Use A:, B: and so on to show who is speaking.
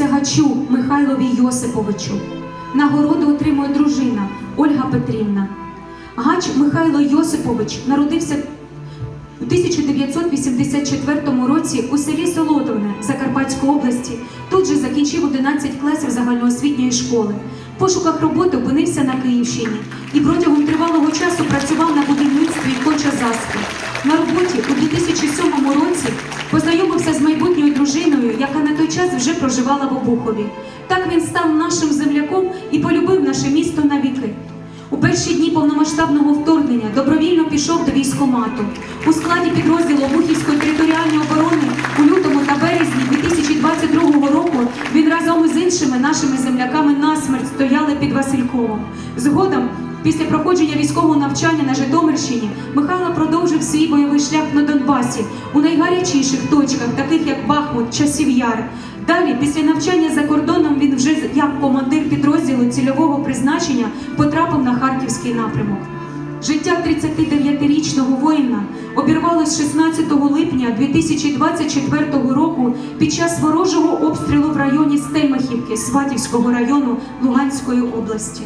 A: Гачу Михайлові Йосиповичу. Нагороду отримує дружина Ольга Петрівна. Гач Михайло Йосипович народився у 1984 році у селі Солодовне Закарпатської області. Тут же закінчив 11 класів загальноосвітньої школи. В пошуках роботи опинився на Київщині і протягом тривалого часу працював на будівництві Коча Заспі. На роботі у 2007 році познайомився з дружиною, яка на той час вже проживала в Обухові. Так він став нашим земляком і полюбив наше місто навіки. У перші дні повномасштабного вторгнення добровільно пішов до військомату. У складі підрозділу Бухівської територіальної оборони у лютому та березні 2022 року він разом із іншими нашими земляками насмерть стояли під Васильковом. Згодом, після проходження військового навчання на Житомирщині, Михайло продовжив свій бойовий шлях на Донбасі у найгарячіших точках, таких як Бахмут, Часів Яр. Далі, після навчання за кордоном, він вже як командир підрозділу цільового призначення потрапив на харківський напрямок. Життя 39-річного воїна обірвалось 16 липня 2024 року під час ворожого обстрілу в районі Стельмахівки Сватівського району Луганської області.